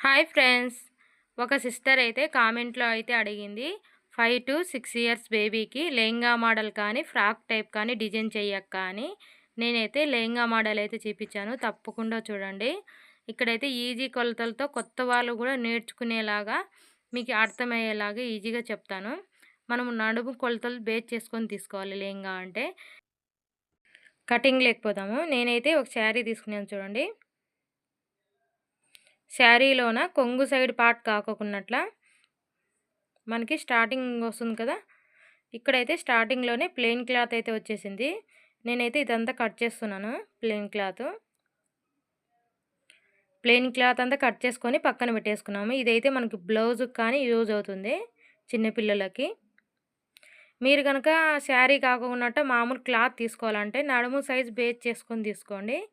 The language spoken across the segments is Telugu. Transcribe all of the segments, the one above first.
Hi friends. ఒక సిస్టర్ అయితే కామెంట్లో అయితే అడిగింది ఫైవ్ టు సిక్స్ ఇయర్స్ బేబీకి లెహంగా మోడల్ కానీ ఫ్రాక్ టైప్ కానీ డిజైన్ చేయక్క కానీ నేనైతే లెహంగా మోడల్ అయితే చూపించాను. తప్పకుండా చూడండి. ఇక్కడైతే ఈజీ కొలతలతో కొత్త వాళ్ళు కూడా నేర్చుకునేలాగా మీకు అర్థమయ్యేలాగా ఈజీగా చెప్తాను. మనము నడుము కొలతలు బేస్ చేసుకొని తీసుకోవాలి లెహంగా అంటే. కటింగ్ లేకపోదాము. నేనైతే ఒక శారీ తీసుకున్నాను చూడండి. శారీలోన? కొంగు సైడ్ పార్ట్ కాకోకున్నట్ల? మనకి స్టార్టింగ్ వస్తుంది కదా? ఇక్కడైతే స్టార్టింగ్లోనే ప్లెయిన్ క్లాత్ అయితే వచ్చేసింది. నేనైతే ఇదంతా కట్ చేస్తున్నాను ప్లెయిన్ క్లాత్. ప్లెయిన్ క్లాత్ అంతా కట్ చేసుకొని పక్కన పెట్టేసుకున్నాము. ఇదైతే మనకి బ్లౌజ్ కానీ యూజ్ అవుతుంది చిన్నపిల్లలకి మీరు కనుక శారీ కాకుండా మామూలు క్లాత్ తీసుకోవాలంటే నడుము సైజు బేస్ చేసుకొని తీసుకోండి.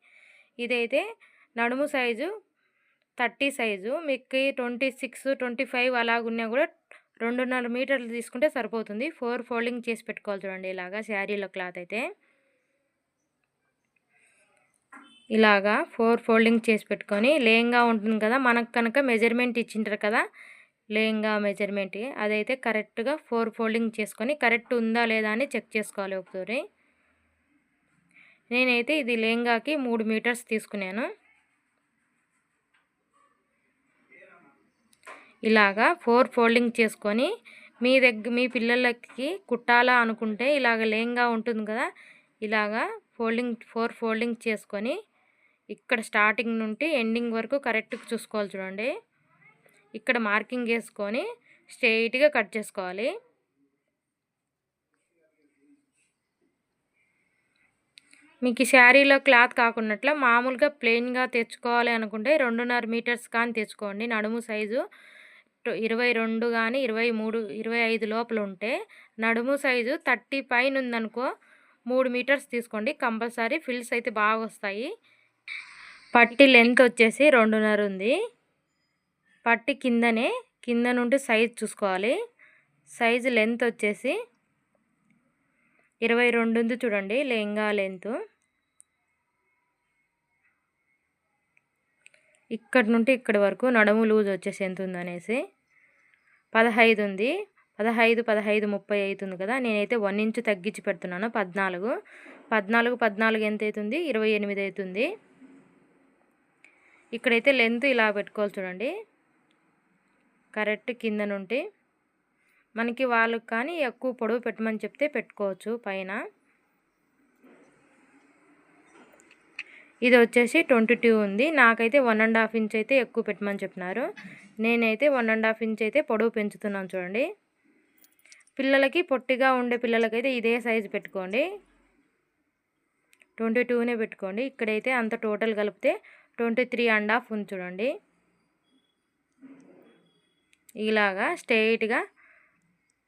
ఇదైతే నడుము సైజు థర్టీ సైజు. మీకు ట్వంటీ సిక్స్ ట్వంటీ ఫైవ్ అలాగున్నా కూడా రెండున్నర మీటర్లు తీసుకుంటే సరిపోతుంది. ఫోర్ ఫోల్డింగ్ చేసి పెట్టుకోవాలి చూడండి ఇలాగా శారీలో క్లాత్ అయితే. ఇలాగా ఫోర్ ఫోల్డింగ్ చేసి పెట్టుకొని లేంగా ఉంటుంది కదా మనకు కనుక మెజర్మెంట్ ఇచ్చింటారు కదా లేంగా మెజర్మెంట్. అదైతే కరెక్ట్గా ఫోర్ ఫోల్డింగ్ చేసుకొని కరెక్ట్ ఉందా లేదా అని చెక్ చేసుకోవాలి ఒకసారి. నేనైతే ఇది లేంగాకి మూడు మీటర్స్ తీసుకున్నాను. ఇలాగా ఫోర్ ఫోల్డింగ్ చేసుకొని మీ దగ్గర మీ పిల్లలకి కుట్టాలా అనుకుంటే ఇలాగ లేంగా ఉంటుంది కదా ఇలాగా ఫోల్డింగ్ ఫోర్ ఫోల్డింగ్ చేసుకొని ఇక్కడ స్టార్టింగ్ నుండి ఎండింగ్ వరకు కరెక్ట్గా చూసుకోవాలి చూడండి. ఇక్కడ మార్కింగ్ వేసుకొని స్ట్రైట్గా కట్ చేసుకోవాలి. మీకు శారీలో క్లాత్ కాకున్నట్ల మామూలుగా ప్లెయిన్గా తెచ్చుకోవాలి అనుకుంటే రెండున్నర మీటర్స్ కానీ తెచ్చుకోండి. నడుము సైజు ఇరవై రెండు కానీ ఇరవై మూడు ఇరవై ఐదు లోపల ఉంటే నడుము సైజు థర్టీ పైన ఉందనుకో మూడు మీటర్స్ తీసుకోండి. కంపల్సరీ ఫిల్స్ అయితే బాగా వస్తాయి పట్టి లెంత్ వచ్చేసి రెండున్నర ఉంది. పట్టి కిందనే కింద నుండి సైజ్ చూసుకోవాలి. సైజు లెంత్ వచ్చేసి ఇరవై రెండు ఉంది చూడండి లెహంగా లెంత్ ఇక్కడ నుండి ఇక్కడి వరకు నడుము లూజ్ వచ్చేసి ఎంత ఉందనేసి? పదహైదు ఉంది. పదహైదు పదహైదు ముప్పై అవుతుంది కదా? నేనైతే వన్ ఇంచు తగ్గించి పెడుతున్నాను. పద్నాలుగు. పద్నాలుగు పద్నాలుగు ఎంత అవుతుంది? ఇరవై ఎనిమిది అవుతుంది. ఇక్కడైతే లెంత్ ఇలా పెట్టుకోవాలి చూడండి. కరెక్ట్ కింద నుండి. మనకి వాళ్ళకి కానీ ఎక్కువ పొడవు పెట్టమని చెప్తే పెట్టుకోవచ్చు పైన. ఇది వచ్చేసి ట్వంటీ టూ ఉంది. నాకైతే వన్ అండ్ హాఫ్ ఇంచ్ అయితే ఎక్కువ పెట్టమని చెప్పినారు. నేనైతే వన్ అండ్ హాఫ్ ఇంచ్ అయితే పొడవు పెంచుతున్నాను చూడండి. పిల్లలకి పొట్టిగా ఉండే పిల్లలకైతే ఇదే సైజు పెట్టుకోండి. ట్వంటీ టూనే పెట్టుకోండి. ఇక్కడైతే అంత టోటల్ కలిపితే ట్వంటీ త్రీ అండ్ హాఫ్ ఉంది చూడండి. ఇలాగా స్ట్రైట్గా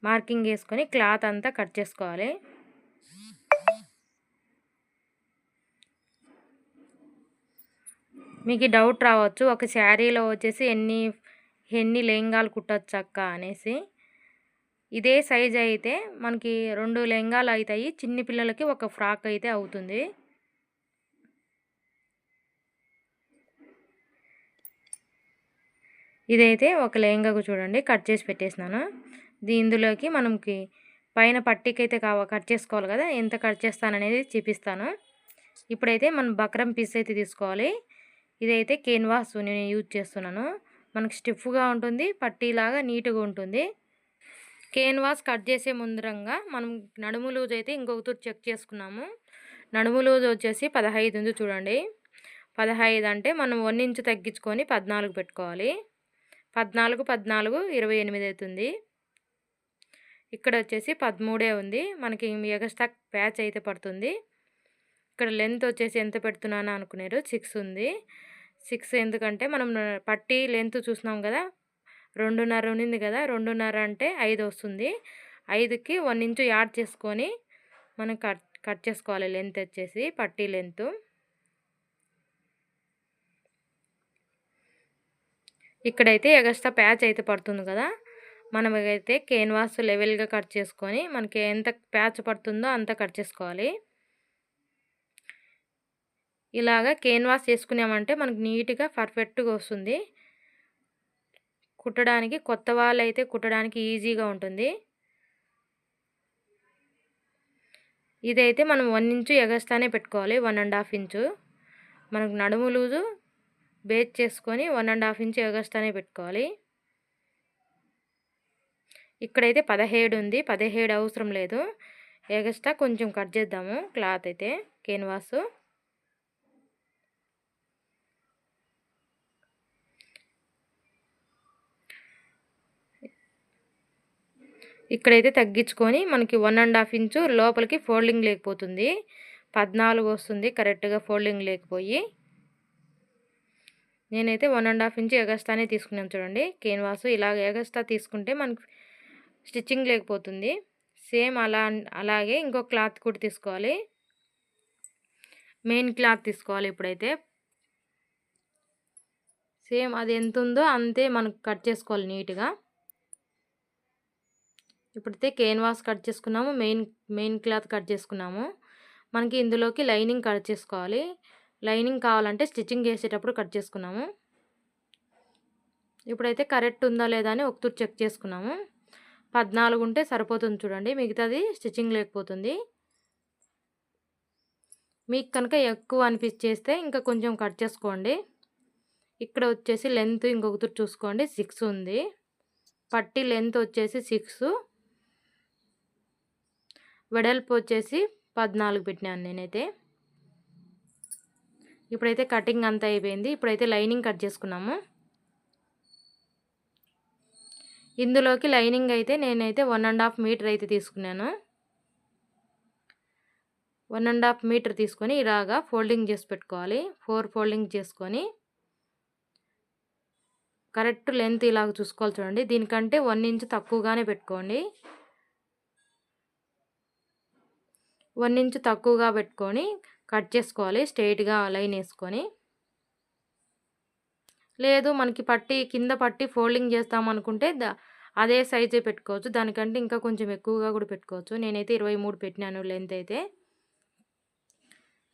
మార్కింగ్ వేసుకొని క్లాత్ అంతా కట్ చేసుకోవాలి. మీకు డౌట్ రావచ్చు. ఒక శారీలో వచ్చేసి ఎన్ని ఎన్ని లెహంగాలు కుట్టచ్చు అక్క అనేసి. ఇదే సైజ్ అయితే మనకి రెండు లెహంగాలు అవుతాయి చిన్ని పిల్లలకి ఒక ఫ్రాక్ అయితే అవుతుంది. ఇదైతే ఒక లెహంగాకు చూడండి. కట్ చేసి పెట్టేసినాను. ఇందులోకి మనకి పైన పట్టికైతే అయితే కావ కట్ చేసుకోవాలి కదా. ఎంత కట్ చేస్తాననేది చూపిస్తాను. ఇప్పుడైతే మనం బక్రం పీస్ అయితే తీసుకోవాలి. ఇదైతే కేన్వాస్ నేను యూజ్ చేస్తున్నాను. మనకు స్టిఫ్గా ఉంటుంది పట్టీలాగా నీట్గా ఉంటుంది. కేన్వాస్ కట్ చేసే ముందరంగా మనం నడుము లూజ్ అయితే ఇంకొక చెక్ చేసుకున్నాము. నడుము లూజ్ వచ్చేసి పదహైదు ఉంది చూడండి. పదహైదు అంటే మనం వన్ ఇంచు తగ్గించుకొని పద్నాలుగు పెట్టుకోవాలి. పద్నాలుగు పద్నాలుగు ఇరవై ఎనిమిది అవుతుంది. ఇక్కడ వచ్చేసి పదమూడే ఉంది. మనకి ఎగస్టాక్ ప్యాచ్ అయితే పడుతుంది. ఇక్కడ లెంత్ వచ్చేసి ఎంత పెడుతున్నాను అనుకున్నారు సిక్స్ ఉంది. సిక్స్ ఎందుకంటే మనం పట్టి లెంత్ చూసినాం కదా రెండున్నర ఉన్నింది కదా రెండున్నర అంటే ఐదు వస్తుంది. ఐదుకి వన్ ఇంచు యాడ్ చేసుకొని మనం కట్ కట్ చేసుకోవాలి లెంత్ వచ్చేసి పట్టీ లెంత్. ఇక్కడైతే ఎగస్ట్రా ప్యాచ్ అయితే పడుతుంది కదా మనం అయితే కేన్వాస్ లెవెల్గా కట్ చేసుకొని మనకి ఎంత ప్యాచ్ పడుతుందో అంత కట్ చేసుకోవాలి. ఇలాగా కేన్వాస్ చేసుకున్నామంటే మనకు నీట్గా పర్ఫెక్ట్గా వస్తుంది. కుట్టడానికి కొత్త వాళ్ళు అయితే కుట్టడానికి ఈజీగా ఉంటుంది. ఇదైతే మనం వన్ ఇంచు ఎగస్తానే పెట్టుకోవాలి వన్ అండ్ హాఫ్ ఇంచు. మనకు నడుము లూజు బేస్ చేసుకొని వన్ అండ్ హాఫ్ ఇంచు ఎగస్తానే పెట్టుకోవాలి. ఇక్కడైతే పదిహేడు ఉంది పదిహేడు అవసరం లేదు. ఎగస్ట్రా కొంచెం కట్ చేద్దాము క్లాత్ అయితే కెన్వాసు. ఇక్కడైతే తగ్గించుకొని మనకి వన్ అండ్ హాఫ్ ఇంచు లోపలికి ఫోల్డింగ్ లేకపోతుంది. పద్నాలుగు వస్తుంది కరెక్ట్గా ఫోల్డింగ్ లేకపోయి. నేనైతే వన్ అండ్ హాఫ్ ఇంచు ఎగస్తానే తీసుకున్నాను చూడండి. కేన్వాసు ఇలా ఎగస్తా తీసుకుంటే మనకి స్టిచ్చింగ్ లేకపోతుంది. సేమ్ అలా అలాగే ఇంకో క్లాత్ కూడా తీసుకోవాలి. మెయిన్ క్లాత్ తీసుకోవాలి ఇప్పుడైతే. సేమ్ అది ఎంత ఉందో అంతే మనకు కట్ చేసుకోవాలి నీట్గా ఇప్పుడైతే కేన్వాస్ కట్ చేసుకున్నాము మెయిన్ మెయిన్ క్లాత్ కట్ చేసుకున్నాము. మనకి ఇందులోకి లైనింగ్ కట్ చేసుకోవాలి. లైనింగ్ కావాలంటే స్టిచ్చింగ్ చేసేటప్పుడు కట్ చేసుకున్నాము. ఇప్పుడైతే కరెక్ట్ ఉందా లేదా అని ఒకతూరు చెక్ చేసుకున్నాము. పద్నాలుగు ఉంటే సరిపోతుంది చూడండి మిగతాది స్టిచ్చింగ్ లేకపోతుంది. మీకు కనుక ఎక్కువ అనిపించేస్తే ఇంకా కొంచెం కట్ చేసుకోండి. ఇక్కడ వచ్చేసి లెంత్ ఇంకొకటి చూసుకోండి సిక్స్ ఉంది. పట్టి లెంత్ వచ్చేసి సిక్స్ వెడల్పు వచ్చేసి పద్నాలుగు పెట్టినాను నేనైతే. ఇప్పుడైతే కటింగ్ అంతా అయిపోయింది. ఇప్పుడైతే లైనింగ్ కట్ చేసుకున్నాము. ఇందులోకి లైనింగ్ అయితే నేనైతే వన్ అండ్ హాఫ్ మీటర్ అయితే తీసుకున్నాను. వన్ అండ్ హాఫ్ మీటర్ తీసుకొని ఇలాగా ఫోల్డింగ్ చేసి పెట్టుకోవాలి. ఫోర్ ఫోల్డింగ్ చేసుకొని కరెక్ట్ లెంత్ ఇలాగ చూసుకోవాలి చూడండి. దీనికంటే వన్ ఇంచ్ తక్కువగానే పెట్టుకోండి. వన్ ఇంచ్ తక్కువగా పెట్టుకొని కట్ చేసుకోవాలి స్ట్రైట్గా లైన్ వేసుకొని. లేదు మనకి పట్టి కింద పట్టి ఫోల్డింగ్ చేస్తాం అనుకుంటే అదే సైజే పెట్టుకోవచ్చు. దానికంటే ఇంకా కొంచెం ఎక్కువగా కూడా పెట్టుకోవచ్చు. నేనైతే ఇరవై మూడు పెట్టినాను లెంత్ అయితే.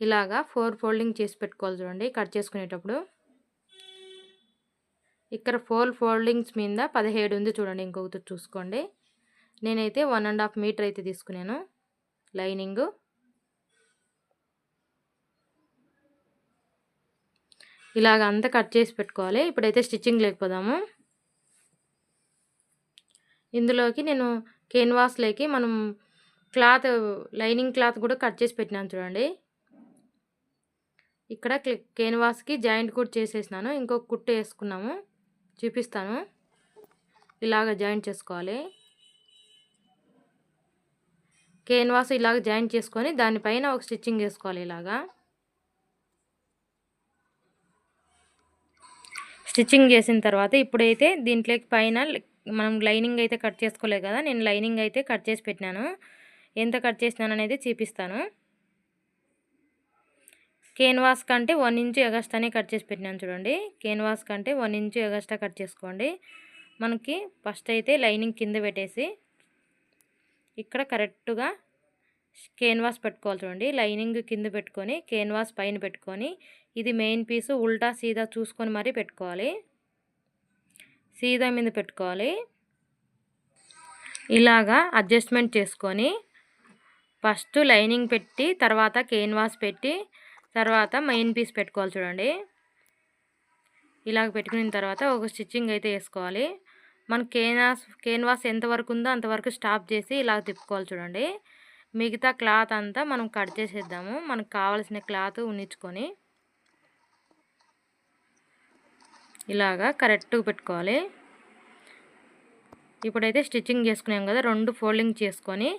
ఇలాగా ఫోర్ ఫోల్డింగ్ చేసి పెట్టుకోవాలి చూడండి కట్ చేసుకునేటప్పుడు. ఇక్కడ ఫోర్ ఫోల్డింగ్స్ మీద పదిహేడు ఉంది చూడండి ఇంకొకటి చూసుకోండి. నేనైతే వన్ అండ్ హాఫ్ మీటర్ అయితే తీసుకున్నాను. లైనింగ్. ఇలాగ అంతా కట్ చేసి పెట్టుకోవాలి. ఇప్పుడైతే స్టిచ్చింగ్ లేకపోదాము. ఇందులోకి నేను కేన్వాస్లోకి మనం క్లాత్ లైనింగ్ క్లాత్ కూడా కట్ చేసి పెట్టినాను చూడండి. ఇక్కడ కేన్వాస్కి జాయింట్ కూడా చేసేసినాను. ఇంకొక కుట్టు వేసుకున్నాము. చూపిస్తాను. ఇలాగ జాయింట్ చేసుకోవాలి. కేన్వాస్ ఇలాగ జాయిన్ చేసుకొని దానిపైన ఒక స్టిచ్చింగ్ వేసుకోవాలి ఇలాగా. స్టిచ్చింగ్ చేసిన తర్వాత ఇప్పుడైతే దీంట్లోకి పైన మనం లైనింగ్ అయితే కట్ చేసుకోలేదు కదా నేను లైనింగ్ అయితే కట్ చేసి పెట్టినాను. ఎంత కట్ చేసినాను అనేది చూపిస్తాను. కేన్వాస్ కంటే వన్ ఇంచు ఎగస్టానే కట్ చేసి పెట్టినాను చూడండి. కేన్వాస్ కంటే వన్ ఇంచు ఎగస్టా కట్ చేసుకోండి. మనకి ఫస్ట్ అయితే లైనింగ్ కింద పెట్టేసి ఇక్కడ కరెక్ట్గా కేన్వాస్ పెట్టుకోవాలి చూడండి. లైనింగ్ కింద పెట్టుకొని కేన్వాస్ పైన పెట్టుకొని ఇది మెయిన్ పీసు ఉల్టా సీదా చూసుకొని మరీ పెట్టుకోవాలి. సీదా మీద పెట్టుకోవాలి. ఇలాగా అడ్జస్ట్మెంట్ చేసుకొని ఫస్ట్ లైనింగ్ పెట్టి తర్వాత కేన్వాస్ పెట్టి తర్వాత మెయిన్ పీస్ పెట్టుకోవాలి చూడండి. ఇలాగ పెట్టుకున్న తర్వాత ఒక స్టిచ్చింగ్ అయితే వేసుకోవాలి. మన కేనాస్ కేన్వాస్ ఎంతవరకు ఉందో అంతవరకు స్టాప్ చేసి ఇలా తిప్పుకోవాలి చూడండి. మిగతా క్లాత్ అంతా మనం కట్ చేసేద్దాము. మనకు కావాల్సిన క్లాత్ ఉన్నించుకొని ఇలాగా కరెక్ట్గా పెట్టుకోవాలి. ఇప్పుడైతే స్టిచ్చింగ్ చేసుకున్నాం కదా రెండు ఫోల్డింగ్ చేసుకొని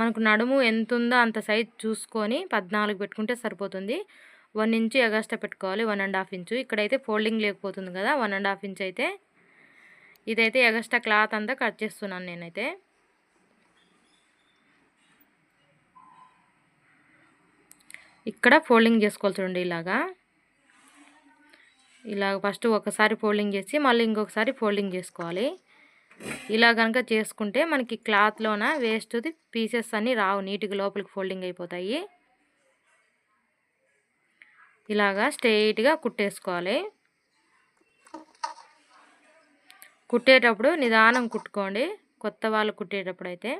మనకు నడుము ఎంత ఉందో అంత సైజ్ చూసుకొని పద్నాలుగు పెట్టుకుంటే సరిపోతుంది. వన్ ఇంచు ఎగస్ట్రా పెట్టుకోవాలి వన్ అండ్ హాఫ్ ఇంచు. ఇక్కడైతే ఫోల్డింగ్ లేకపోతుంది కదా వన్ అండ్ హాఫ్ ఇంచ్ అయితే ఇదైతే ఎగస్ట్రా క్లాత్ అంతా కట్ చేస్తున్నాను నేనైతే. ఇక్కడ ఫోల్డింగ్ చేసుకోవాలి చూడండి ఇలాగా. ఇలాగ ఫస్ట్ ఒకసారి ఫోల్డింగ్ చేసి మళ్ళీ ఇంకొకసారి ఫోల్డింగ్ చేసుకోవాలి. ఇలా కనుక చేసుకుంటే మనకి క్లాత్లోన వేస్ట్ది పీసెస్ అన్నీ రావు నీట్గా లోపలికి ఫోల్డింగ్ అయిపోతాయి. ఇలాగా స్ట్రైట్గా కుట్టేసుకోవాలి. కుట్టేటప్పుడు నిదానం కుట్టుకోండి. కొత్త వాళ్ళు కుట్టేటప్పుడు అయితే.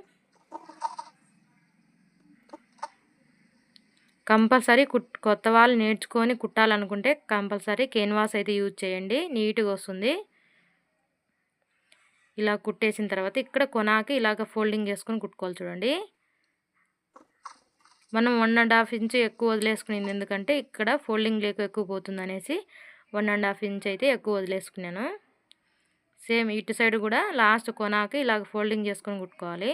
కంపల్సరీ కుట్ కొత్త వాళ్ళు నేర్చుకొని కుట్టాలనుకుంటే కంపల్సరీ కేన్వాస్ అయితే యూజ్ చేయండి. నీట్గా వస్తుంది. ఇలా కుట్టేసిన తర్వాత ఇక్కడ కొనాకి ఇలాగ ఫోల్డింగ్ చేసుకొని కుట్టుకోవాలి చూడండి. మనం వన్ అండ్ హాఫ్ ఇంచ్ ఎక్కువ వదిలేసుకునేది. ఎందుకంటే ఇక్కడ ఫోల్డింగ్ లేక ఎక్కువ పోతుంది అనేసి వన్ అండ్ హాఫ్ ఇంచ్ అయితే ఎక్కువ వదిలేసుకున్నాను. సేమ్ ఇటు సైడ్ కూడా లాస్ట్ కొనాకి ఇలాగ ఫోల్డింగ్ చేసుకొని కుట్టుకోవాలి.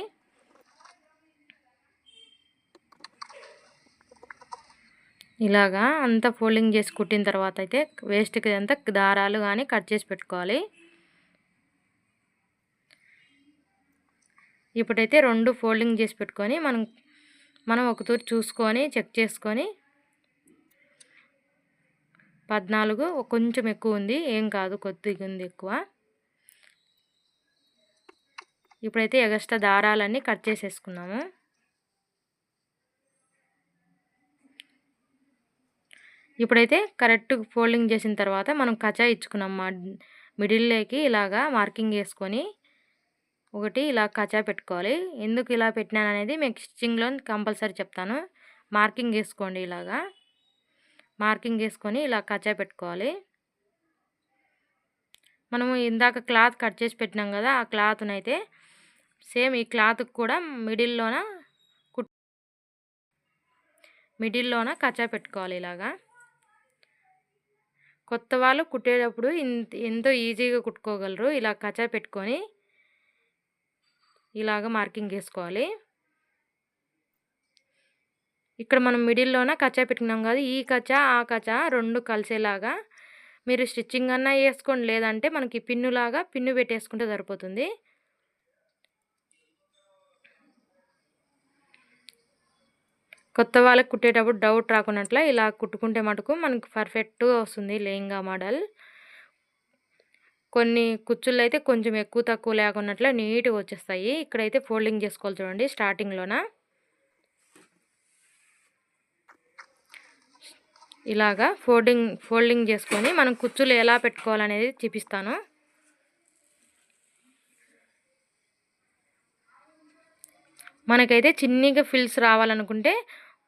ఇలాగా అంతా ఫోల్డింగ్ చేసి కుట్టిన తర్వాత అయితే వేస్ట్కి అంతా దారాలు కానీ కట్ చేసి పెట్టుకోవాలి. ఇప్పుడైతే రెండు ఫోల్డింగ్ చేసి పెట్టుకొని మనం మనం ఒకతూరి చూసుకొని చెక్ చేసుకొని పద్నాలుగు కొంచెం ఎక్కువ ఉంది ఏం కాదు కొద్దిగా ఉంది ఎక్కువ. ఇప్పుడైతే ఎగస్ట్రా దారాలన్నీ కట్ చేసేసుకున్నాము. ఇప్పుడైతే కరెక్ట్ ఫోల్డింగ్ చేసిన తర్వాత మనం కచా ఇచ్చుకున్నాం మా మిడిల్లోకి ఇలాగా మార్కింగ్ వేసుకొని ఒకటి ఇలా కచా పెట్టుకోవాలి. ఎందుకు ఇలా పెట్టినాను అనేది మీకు స్టిచ్చింగ్లో కంపల్సరీ చెప్తాను. మార్కింగ్ వేసుకోండి ఇలాగా. మార్కింగ్ వేసుకొని ఇలా కచా పెట్టుకోవాలి. మనము ఇందాక క్లాత్ కట్ చేసి పెట్టినాం కదా ఆ క్లాత్నైతే సేమ్ ఈ క్లాత్కి కూడా మిడిల్లోన కుట్ మిడిల్లోన కచా పెట్టుకోవాలి ఇలాగా. కొత్త వాళ్ళు కుట్టేటప్పుడు ఎంతో ఈజీగా కుట్టుకోగలరు. ఇలా కచ్చా పెట్టుకొని ఇలాగ మార్కింగ్ వేసుకోవాలి ఇక్కడ మనం మిడిల్లోన కచ్చా పెట్టుకున్నాం కదా ఈ కచ్చా ఆ కచ్చా రెండు కలిసేలాగా మీరు స్టిచ్చింగ్ అన్నా వేసుకోండి. లేదంటే మనకి పిన్నులాగా పిన్ను పెట్టేసుకుంటే సరిపోతుంది. కొత్త వాళ్ళకి కుట్టేటప్పుడు డౌట్ రాకున్నట్ల ఇలా కుట్టుకుంటే మటుకు మనకు పర్ఫెక్ట్గా వస్తుంది లెహంగా మోడల్. కొన్ని కుచ్చుళ్ళు అయితే కొంచెం ఎక్కువ తక్కువ లేకున్నట్లు నీట్గా వచ్చేస్తాయి. ఇక్కడైతే ఫోల్డింగ్ చేసుకోవాలి చూడండి స్టార్టింగ్లోన ఇలాగా ఫోల్డింగ్ ఫోల్డింగ్ చేసుకొని మనం కుచ్చులు ఎలా పెట్టుకోవాలనేది చూపిస్తాను. మనకైతే చిన్నగా ఫిల్స్ రావాలనుకుంటే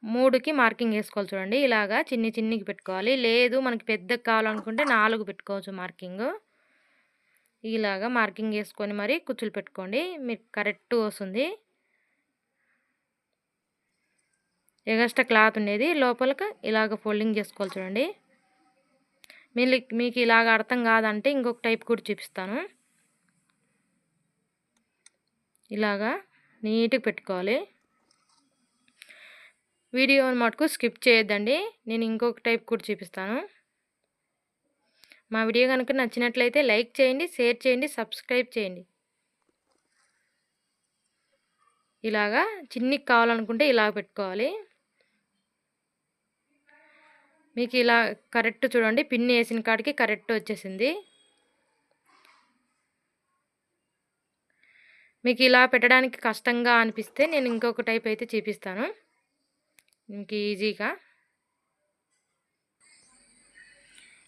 మూడుకి మార్కింగ్ వేసుకోవాలి చూడండి. ఇలాగా చిన్ని చిన్నికి పెట్టుకోవాలి. లేదు మనకి పెద్దగా కావాలనుకుంటే నాలుగు పెట్టుకోవచ్చు మార్కింగ్. ఇలాగా మార్కింగ్ వేసుకొని మరి కుచ్చులు పెట్టుకోండి. మీకు కరెక్ట్ వస్తుంది. ఎగస్ట్రా క్లాత్ ఉండేది. లోపలికి ఇలాగ ఫోల్డింగ్ చేసుకోవాలి చూడండి. మీరు మీకు ఇలాగ అర్థం కాదంటే ఇంకొక టైప్ కూడా చూపిస్తాను. ఇలాగా నీట్గా పెట్టుకోవాలి. వీడియో మటుకు స్కిప్ చేయొద్దండి. నేను ఇంకొక టైప్ కూడా చూపిస్తాను. మా వీడియో కనుక నచ్చినట్లయితే లైక్ చేయండి షేర్ చేయండి సబ్స్క్రైబ్ చేయండి. ఇలాగా చిన్నికి కావాలనుకుంటే ఇలా పెట్టుకోవాలి. మీకు ఇలా కరెక్ట్ చూడండి పిన్ వేసిన కాడికి కరెక్ట్ వచ్చేసింది. మీకు ఇలా పెట్టడానికి కష్టంగా అనిపిస్తే నేను ఇంకొక టైప్ అయితే చూపిస్తాను. ఇంక ఈజీగా.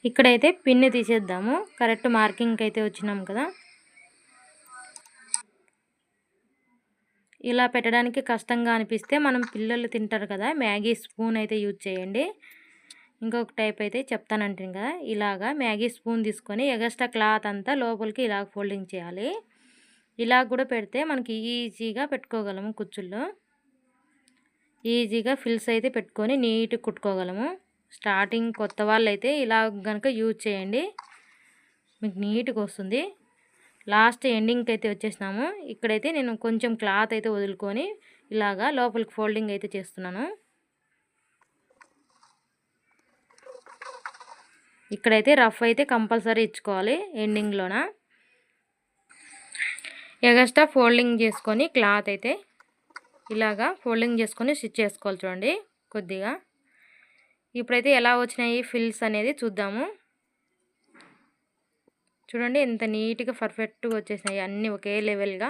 ఇక్కడైతే పిన్ తీసేద్దాము. కరెక్ట్ మార్కింగ్కి అయితే వచ్చినాం కదా. ఇలా పెట్టడానికి కష్టంగా అనిపిస్తే మనం పిల్లలు తింటారు కదా మ్యాగీ స్పూన్ అయితే యూజ్ చేయండి. ఇంకొక టైప్ అయితే చెప్తానంటే కదా ఇలాగా మ్యాగీ స్పూన్ తీసుకొని ఎగస్ట్రా క్లాత్ అంతా లోపలికి ఇలాగ ఫోల్డింగ్ చేయాలి. ఇలా కూడా పెడితే మనకి ఈజీగా పెట్టుకోగలము కుచ్చుల్లో ఈజీగా ఫిల్స్ అయితే పెట్టుకొని నీట్గా కుట్టుకోగలము. స్టార్టింగ్ కొత్త వాళ్ళు అయితే ఇలా కనుక యూజ్ చేయండి. మీకు నీట్గా వస్తుంది. లాస్ట్ ఎండింగ్కి అయితే వచ్చేసినాము. ఇక్కడైతే నేను కొంచెం క్లాత్ అయితే వదులుకొని ఇలాగా లోపలికి ఫోల్డింగ్ అయితే చేస్తున్నాను. ఇక్కడైతే రఫ్ అయితే కంపల్సరీ ఇచ్చుకోవాలి ఎండింగ్లోన. ఎగస్ట్రా ఫోల్డింగ్ చేసుకొని క్లాత్ అయితే ఇలాగా ఫోల్డింగ్ చేసుకొని స్టిచ్ చేసుకోవాలి చూడండి కొద్దిగా. ఇప్పుడైతే ఎలా వచ్చినాయి ఫిల్స్ అనేది చూద్దాము. చూడండి ఎంత నీట్గా పర్ఫెక్ట్గా వచ్చేసినాయి అన్నీ ఒకే లెవెల్గా.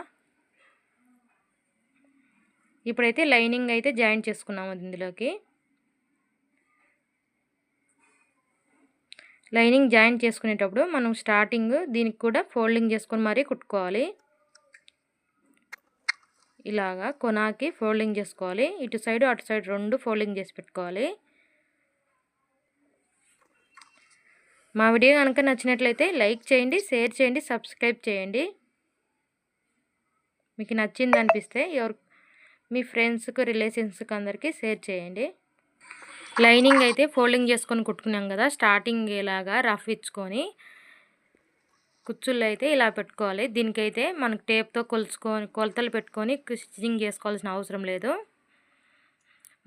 ఇప్పుడైతే లైనింగ్ అయితే జాయిన్ చేసుకున్నాము ఇందులోకి. లైనింగ్ జాయింట్ చేసుకునేటప్పుడు మనం స్టార్టింగ్ దీనికి కూడా ఫోల్డింగ్ చేసుకొని మరీ కుట్టుకోవాలి. ఇలాగా కొనాకి ఫోల్డింగ్ చేసుకోవాలి. ఇటు సైడ్ అటు సైడ్ రెండు ఫోల్డింగ్ చేసి పెట్టుకోవాలి. మా వీడియో కనుక నచ్చినట్లయితే లైక్ చేయండి షేర్ చేయండి సబ్స్క్రైబ్ చేయండి. మీకు నచ్చింది అనిపిస్తే ఎవరు మీ ఫ్రెండ్స్కి రిలేషన్స్కి అందరికీ షేర్ చేయండి. లైనింగ్ అయితే ఫోల్డింగ్ చేసుకొని కుట్టుకున్నాం కదా స్టార్టింగ్ ఇలాగా రఫ్ ఇచ్చుకొని. కుచ్చుళ్ళు అయితే ఇలా పెట్టుకోవాలి. దీనికైతే మనకు టేప్తో కొలుచుకొని కొలతలు పెట్టుకొని స్టిచ్చింగ్ చేసుకోవాల్సిన అవసరం లేదు.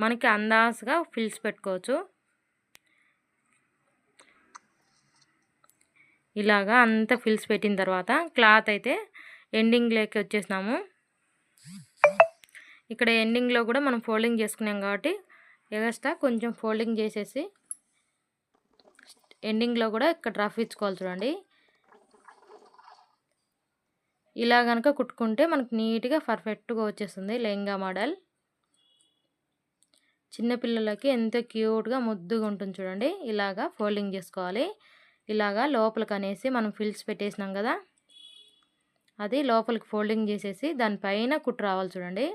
మనకి అందాజుగా ఫిల్స్ పెట్టుకోవచ్చు. ఇలాగా అంతా ఫిల్స్ పెట్టిన తర్వాత క్లాత్ అయితే ఎండింగ్లోకి వచ్చేసినాము. ఇక్కడ ఎండింగ్లో కూడా మనం ఫోల్డింగ్ చేసుకున్నాం కాబట్టి ఎగస్ట్రా కొంచెం ఫోల్డింగ్ చేసేసి ఎండింగ్లో కూడా ఇక్కడ రఫ్ ఇచ్చుకోవాలి చూడండి. ఇలా కనుక కుట్టుకుంటే మనకు నీట్గా పర్ఫెక్ట్గా వచ్చేస్తుంది లెహంగా మోడల్. చిన్నపిల్లలకి ఎంతో క్యూట్గా ముద్దుగా ఉంటుంది చూడండి. ఇలాగా ఫోల్డింగ్ చేసుకోవాలి. ఇలాగా లోపలికి అనేసి మనం ఫిల్స్ పెట్టేసినాం కదా. అది లోపలికి ఫోల్డింగ్ చేసేసి దానిపైన కుట్టు రావాలి చూడండి.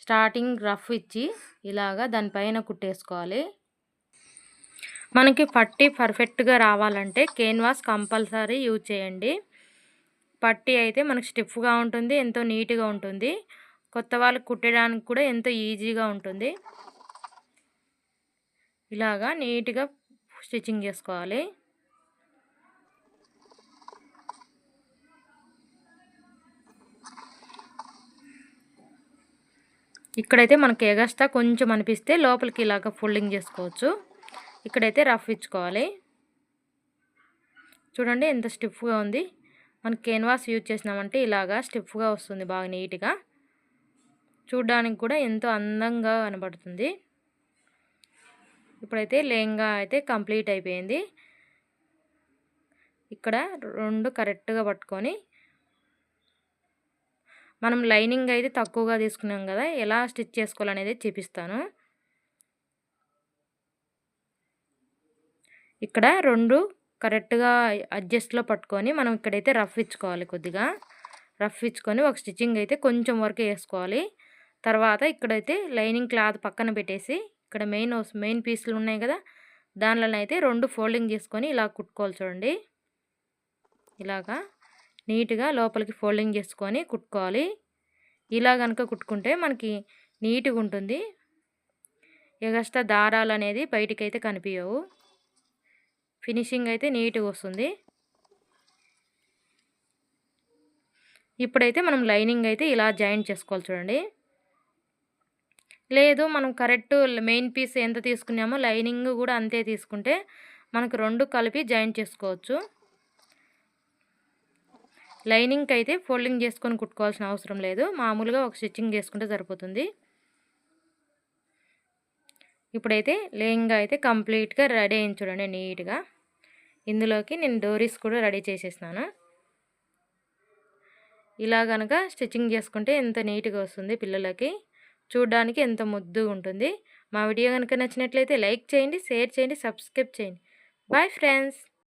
స్టార్టింగ్ రఫ్ ఇచ్చి ఇలాగా దానిపైన కుట్టేసుకోవాలి. మనకి పట్టి పర్ఫెక్ట్గా రావాలంటే కేన్వాస్ కంపల్సరీ యూజ్ చేయండి. పట్టి అయితే మనకు స్టిఫ్గా ఉంటుంది ఎంతో నీట్గా ఉంటుంది. కొత్త వాళ్ళకి కుట్టడానికి కూడా ఎంతో ఈజీగా ఉంటుంది. ఇలాగా నీట్గా స్టిచ్చింగ్ చేసుకోవాలి. ఇక్కడైతే మనకి ఎగస్ట్రా కొంచెం అనిపిస్తే లోపలికి ఇలాగ ఫోల్డింగ్ చేసుకోవచ్చు. ఇక్కడైతే రఫ్ ఇచ్చుకోవాలి. చూడండి ఎంత స్టిఫ్గా ఉంది. మనం కెన్వాస్ యూజ్ చేసినామంటే ఇలాగా స్టిఫ్గా వస్తుంది బాగా నీట్గా. చూడ్డానికి కూడా ఎంతో అందంగా కనబడుతుంది. ఇప్పుడైతే లెహంగా అయితే కంప్లీట్ అయిపోయింది. ఇక్కడ రెండు కరెక్ట్గా పట్టుకొని మనం లైనింగ్ అయితే తక్కువగా తీసుకున్నాం కదా ఎలా స్టిచ్ చేసుకోవాలనేది చూపిస్తాను. ఇక్కడ రెండు కరెక్ట్గా అడ్జస్ట్లో పట్టుకొని మనం ఇక్కడైతే రఫ్ ఇచ్చుకోవాలి కొద్దిగా. రఫ్ ఇచ్చుకొని ఒక స్టిచ్చింగ్ అయితే కొంచెం వరకు వేసుకోవాలి. తర్వాత ఇక్కడైతే లైనింగ్ క్లాత్ పక్కన పెట్టేసి ఇక్కడ మెయిన్ మెయిన్ పీసులు ఉన్నాయి కదా దానిలోనైతే రెండు ఫోల్డింగ్ చేసుకొని ఇలా కుట్టుకోవాలి చూడండి. ఇలాగా నీట్గా లోపలికి ఫోల్డింగ్ చేసుకొని కుట్టుకోవాలి. ఇలా కనుక కుట్టుకుంటే మనకి నీట్గా ఉంటుంది. ఎగస్ట్రా దారాలు అనేది బయటికైతే కనిపించవు ఫినిషింగ్ అయితే నీట్గా వస్తుంది. ఇప్పుడైతే మనం లైనింగ్ అయితే ఇలా జాయింట్ చేసుకోవాలి చూడండి. లేదు మనం కరెక్ట్ మెయిన్ పీస్ ఎంత తీసుకున్నామో లైనింగ్ కూడా అంతే తీసుకుంటే మనకు రెండు కలిపి జాయింట్ చేసుకోవచ్చు. లైనింగ్కి అయితే ఫోల్డింగ్ చేసుకొని కుట్టుకోవాల్సిన అవసరం లేదు. మామూలుగా ఒక స్టిచ్చింగ్ చేసుకుంటే సరిపోతుంది. ఇప్పుడైతే లెహంగా అయితే కంప్లీట్గా రెడీ అయింది చూడండి నీట్గా. ఇందులోకి నేను డోరీస్ కూడా రెడీ చేసేసినాను ఇలా కనుక స్టిచ్చింగ్ చేసుకుంటే ఎంత నీట్గా వస్తుంది పిల్లలకి. చూడడానికి ఎంత ముద్దు ఉంటుంది. మా వీడియో కనుక నచ్చినట్లయితే లైక్ చేయండి షేర్ చేయండి సబ్స్క్రైబ్ చేయండి. Bye friends!